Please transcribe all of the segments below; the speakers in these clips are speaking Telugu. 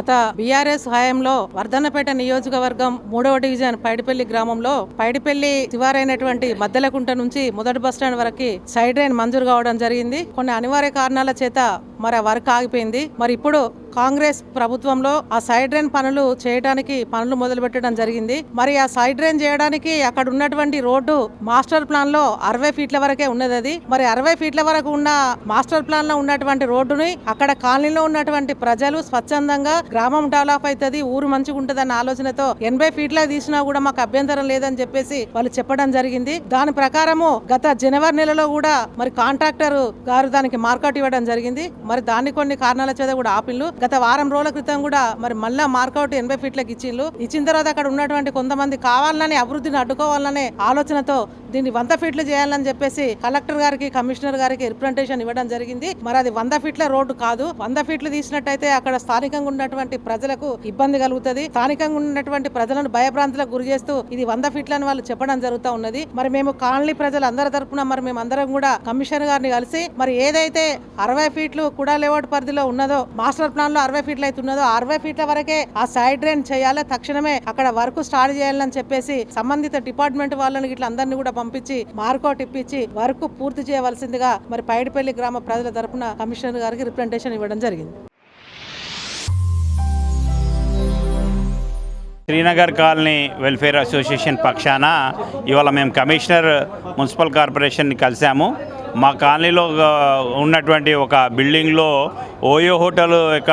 గత బీఆర్ఎస్ హయాంలో వర్ధన్నపేట నియోజకవర్గం మూడవ డివిజన్ పైడిపల్లి గ్రామంలో పైడిపల్లి శివారైనటువంటి మద్దెలకుంట నుంచి మొదటి బస్టాండ్ వరకు సైడ్ రైన్ మంజూరు కావడం జరిగింది. కొన్ని అనివార్య కారణాల చేత మరి ఆ వర్క్ ఆగిపోయింది. మరి ఇప్పుడు కాంగ్రెస్ ప్రభుత్వంలో ఆ సైడ్ రైన్ పనులు చేయడానికి పనులు మొదలు పెట్టడం జరిగింది. మరి ఆ సైడ్ రైన్ చేయడానికి అక్కడ ఉన్నటువంటి రోడ్డు మాస్టర్ ప్లాన్లో అరవై ఫీట్ల వరకే ఉన్నది అది. మరి అరవై ఫీట్ల వరకు ఉన్న మాస్టర్ ప్లాన్లో ఉన్నటువంటి రోడ్డుని అక్కడ కాలనీలో ఉన్నటువంటి ప్రజలు స్వచ్ఛందంగా గ్రామం డెవలప్ అవుతుంది ఊరు మంచిగా ఉంటుంది అన్న ఆలోచనతో ఎనభై ఫీట్ల తీసినా కూడా మాకు అభ్యంతరం లేదని చెప్పేసి వాళ్ళు చెప్పడం జరిగింది. దాని ప్రకారము గత జనవరి నెలలో కూడా మరి కాంట్రాక్టర్ గారు దానికి మార్కెట్ ఇవ్వడం జరిగింది. మరి దాన్ని కొన్ని కారణాల చేత కూడా ఆపిల్లు గత వారం రోజుల క్రితం కూడా మరి మళ్ళా మార్కౌట్ ఎనభై ఫీట్లకు ఇచ్చిండ్రు ఇచ్చిన తర్వాత అక్కడ ఉన్నటువంటి కొంతమంది కావాలని అభివృద్ధిని అడ్డుకోవాలనే ఆలోచనతో దీన్ని వంద ఫీట్లు చేయాలని చెప్పేసి కలెక్టర్ గారికి కమిషనర్ గారికి రిప్రజెంటేషన్ ఇవ్వడం జరిగింది. మరి అది వంద ఫీట్ల రోడ్డు కాదు. వంద ఫీట్లు తీసినట్టయితే అక్కడ స్థానికంగా ఉన్నటువంటి ప్రజలకు ఇబ్బంది కలుగుతుంది. స్థానికంగా ఉన్నటువంటి ప్రజలను భయభ్రాంతులకు గురి చేస్తూ ఇది వంద ఫీట్లని వాళ్ళు చెప్పడం జరుగుతూ ఉన్నది. మరి మేము కాలనీ ప్రజలందరి తరఫున తరపున మరి మేము అందరం కూడా కమిషనర్ గారిని కలిసి మరి ఏదైతే అరవై ఫీట్లు కూడా లేఅవుట్ పరిధిలో ఉన్నదో మాస్టర్ ప్లాన్లో అరవై ఫీట్లు అయితే ఉన్నదో అరవై ఫీట్ల వరకే ఆ సైడ్ డ్రైన్ చేయాలి. తక్షణమే అక్కడ వర్క్ స్టార్ట్ చేయాలని చెప్పేసి సంబంధిత డిపార్ట్మెంట్ వాళ్ళని ఇట్లా అందరినీ కూడా పంపించి మార్కౌట్ ఇప్పించి వర్క్ పూర్తి చేయవలసిందిగా మరి పైడిపల్లి గ్రామ ప్రజల తరపున కమిషనర్ గారికి రిప్రజెంటేషన్ ఇవ్వడం జరిగింది. శ్రీనగర్ కాలనీ వెల్ఫేర్ అసోసియేషన్ పక్షాన ఇవాళ మేము కమిషనర్ మున్సిపల్ కార్పొరేషన్ని కలిసాము మా కాలనీలో ఉన్నటువంటి ఒక బిల్డింగ్లో ఓయో హోటల్ యొక్క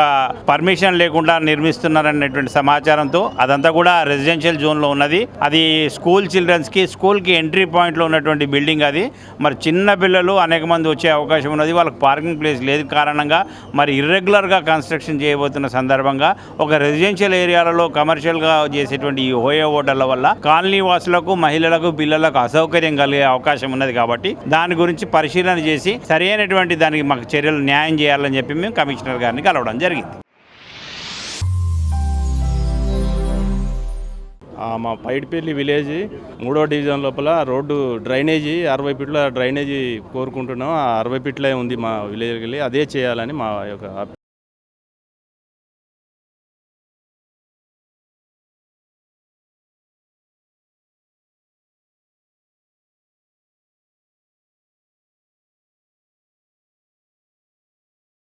పర్మిషన్ లేకుండా నిర్మిస్తున్నారనేటువంటి సమాచారంతో అదంతా కూడా రెసిడెన్షియల్ జోన్లో ఉన్నది. అది స్కూల్ చిల్డ్రన్స్కి స్కూల్కి ఎంట్రీ పాయింట్లో ఉన్నటువంటి బిల్డింగ్ అది. మరి చిన్న పిల్లలు అనేక మంది వచ్చే అవకాశం ఉన్నది. వాళ్ళకి పార్కింగ్ ప్లేస్ లేదు కారణంగా మరి ఇర్రెగ్యులర్గా కన్స్ట్రక్షన్ చేయబోతున్న సందర్భంగా ఒక రెసిడెన్షియల్ ఏరియాలలో కమర్షియల్గా చేసేటువంటి ఈ ఓయో హోటళ్ళ వల్ల కాలనీ వాసులకు మహిళలకు పిల్లలకు అసౌకర్యం కలిగే అవకాశం ఉన్నది కాబట్టి దాని గురించి పరిశీలన చేసి సరైనటువంటి దానికి మాకు చర్యలు న్యాయం చేయాలని చెప్పి మేము కమిషనర్ గారిని కలవడం జరిగింది. మా పైడిపల్లి విలేజ్ మూడో డివిజన్ లోపల రోడ్డు డ్రైనేజీ అరవై ఫీట్ల డ్రైనేజీ కోరుకుంటున్నాం. ఆ అరవై ఫీట్లే ఉంది మా విలేజ్కి వెళ్ళి. అదే చేయాలని మా యొక్క